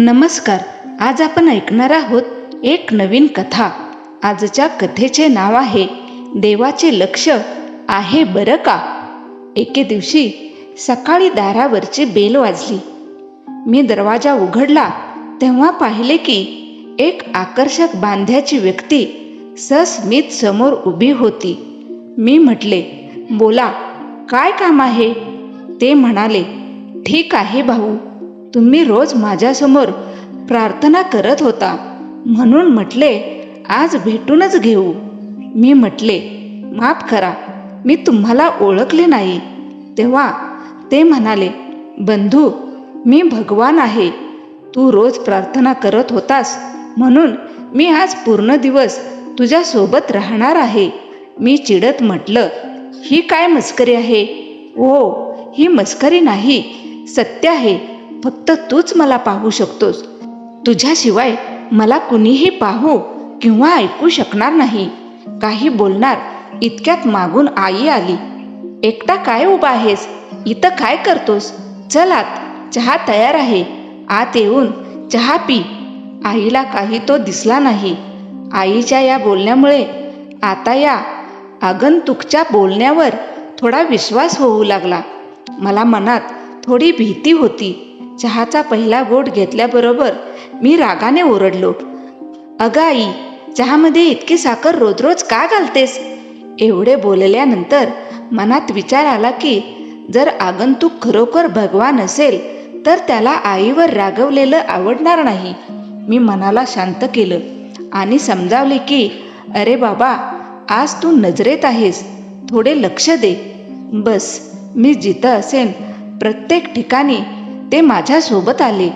नमस्कार आज आपण ऐकणार आहोत एक नवीन कथा. आजच्या कथेचे नाव आहे देवाचे लक्ष आहे बरं का? एके दिवशी सकाळी दारावरची बेल वाजली. मी दरवाजा उघडला तेव्हा पाहिले की एक आकर्षक बांध्याची व्यक्ती सस्मित समोर उभी होती. मी म्हटले बोला काय काम आहे? ते म्हणाले ठीक आहे भाऊ तुम्ही रोज माझ्यासमोर प्रार्थना करत होता. म्हणून म्हटले आज भेटूनच घेऊ. मी म्हटले माफ करा मी तुम्हाला ओळखले नाही. तेव्हा ते म्हणाले बंधू मी भगवान आहे. तू रोज प्रार्थना करत होतास म्हणून मी आज पूर्ण दिवस तुझ्यासोबत राहणार आहे. मी चिडत म्हटलं ही काय मस्करी आहे? ओ ही मस्करी नाही सत्य आहे. फक्त तूच मला पाहू शकतोस. तुझ्याशिवाय मला कुणीही पाहू किंवा ऐकू शकणार नाही. काही बोलणार इतक्यात मागून आई आली. एकटा काय उभा आहेस? इथं काय करतोस? चल आत चहा तयार आहे. आत येऊन चहा पी. आईला काही तो दिसला नाही. आईच्या या बोलण्यामुळे आता या आगंतुकच्या बोलण्यावर थोडा विश्वास होऊ लागला. मला मनात थोडी भीती होती. चहाचा पहिला गोट घेतल्याबरोबर मी रागाने ओरडलो. अगं आई चहामध्ये इतकी साखर रोज रोज का घालतेस? एवढे बोलल्यानंतर मनात विचार आला की जर आगंतुक खरोखर भगवान असेल तर त्याला आईवर रागवलेलं आवडणार नाही. मी मनाला शांत केलं आणि समजावले की अरे बाबा आज तू नजरेत आहेस. थोडे लक्ष दे. बस मी जिथं असेन प्रत्येक ठिकाणी ते माझ्यासोबत आले.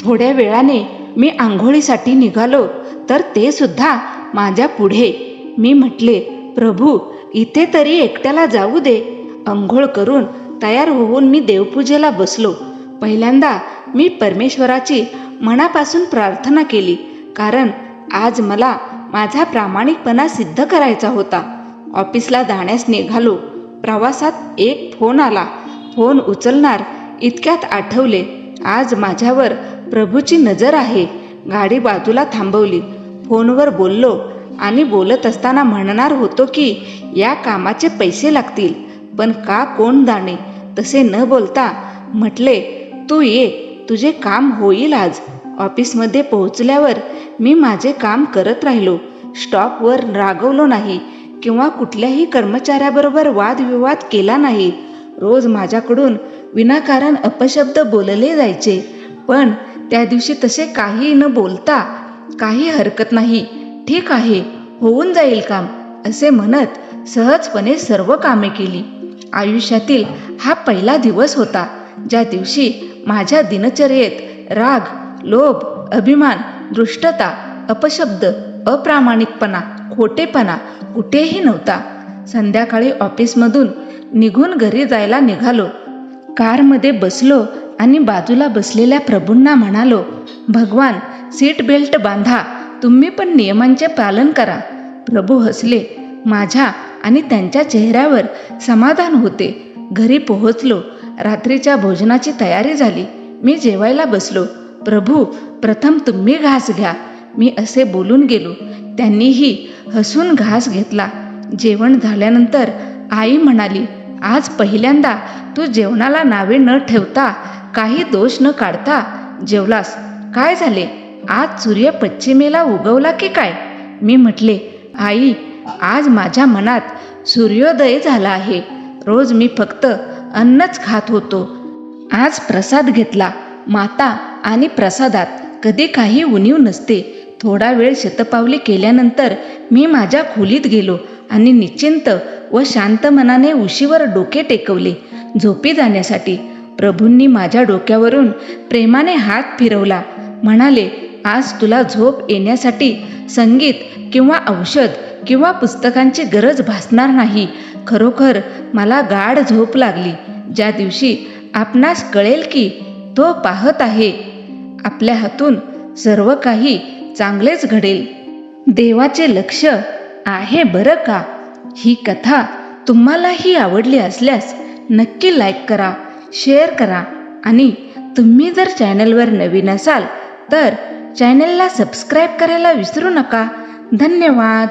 थोड्या वेळाने मी आंघोळीसाठी निघालो तर ते सुद्धा माझ्या पुढे. मी म्हटले प्रभू इथे तरी एकट्याला जाऊ दे. आंघोळ करून तयार होऊन मी देवपूजेला बसलो. पहिल्यांदा मी परमेश्वराची मनापासून प्रार्थना केली कारण आज मला माझा प्रामाणिकपणा सिद्ध करायचा होता. ऑफिसला जाण्यास निघालो. प्रवासात एक फोन आला. फोन उचलणार इतक्यात आठवले आज माझ्यावर प्रभूची नजर आहे. गाडी बाजूला थांबवली. फोनवर बोललो आणि बोलत असताना म्हणणार होतो की या कामाचे पैसे लागतील पण का कोण जाणे? तसे न बोलता म्हटले तू ये तुझे काम होईल आज. ऑफिसमध्ये पोहोचल्यावर मी माझे काम करत राहिलो. स्टॉपवर रागवलो नाही किंवा कुठल्याही कर्मचाऱ्याबरोबर वादविवाद केला नाही. रोज माझ्याकडून विनाकारण अपशब्द बोलले जायचे. पण त्या दिवशी तसे काही न बोलता काही हरकत नाही. ठीक आहे होऊन जाईल काम असे म्हणत सहजपणे सर्व कामे केली. आयुष्यातील हा पहिला दिवस होता ज्या दिवशी माझ्या दिनचर्येत राग लोभ अभिमान दृष्टता अपशब्द अप्रामाणिकपणा खोटेपणा कुठेही नव्हता. संध्याकाळी ऑफिसमधून निघून घरी जायला निघालो. कारमध्ये बसलो आणि बाजूला बसलेल्या प्रभूंना म्हणालो भगवान सीट बेल्ट बांधा तुम्ही पण नियमांचे पालन करा. प्रभू हसले. माझ्या आणि त्यांच्या चेहऱ्यावर समाधान होते. घरी पोहोचलो. रात्रीच्या भोजनाची तयारी झाली. मी जेवायला बसलो. प्रभू प्रथम तुम्ही घास घ्या. मी असे बोलून गेलो. त्यांनीही हसून घास घेतला. जेवण झाल्यानंतर आई म्हणाली आज पहिल्यांदा तू जेवणाला नावे न ठेवता काही दोष न काढता जेवलास. काय झाले? आज सूर्य पश्चिमेला उगवला की काय? मी म्हटले आई आज माझ्या मनात सूर्योदय झाला आहे. रोज मी फक्त अन्नच खात होतो. आज प्रसाद घेतला. माता आणि प्रसादात कधी काही उणीव नसते. थोडा वेळ शतपावली केल्यानंतर मी माझ्या खोलीत गेलो. आणि निश्चिंत व शांत मनाने उशीवर डोके टेकवले. झोपी जाण्यासाठी प्रभूंनी माझ्या डोक्यावरून प्रेमाने हात फिरवला. म्हणाले आज तुला झोप येण्यासाठी संगीत किंवा औषध किंवा पुस्तकांची गरज भासणार नाही. खरोखर मला गाढ झोप लागली. ज्या दिवशी आपणास कळेल की तो पाहत आहे आपल्या हातून सर्व काही चांगलेच घडेल. देवाचे लक्ष आहे बरं का? ही कथा तुम्हालाही आवडली असल्यास नक्की लाईक करा शेअर करा आणि तुम्ही जर चॅनलवर नवीन असाल तर चॅनेलला सबस्क्राईब करायला विसरू नका. धन्यवाद!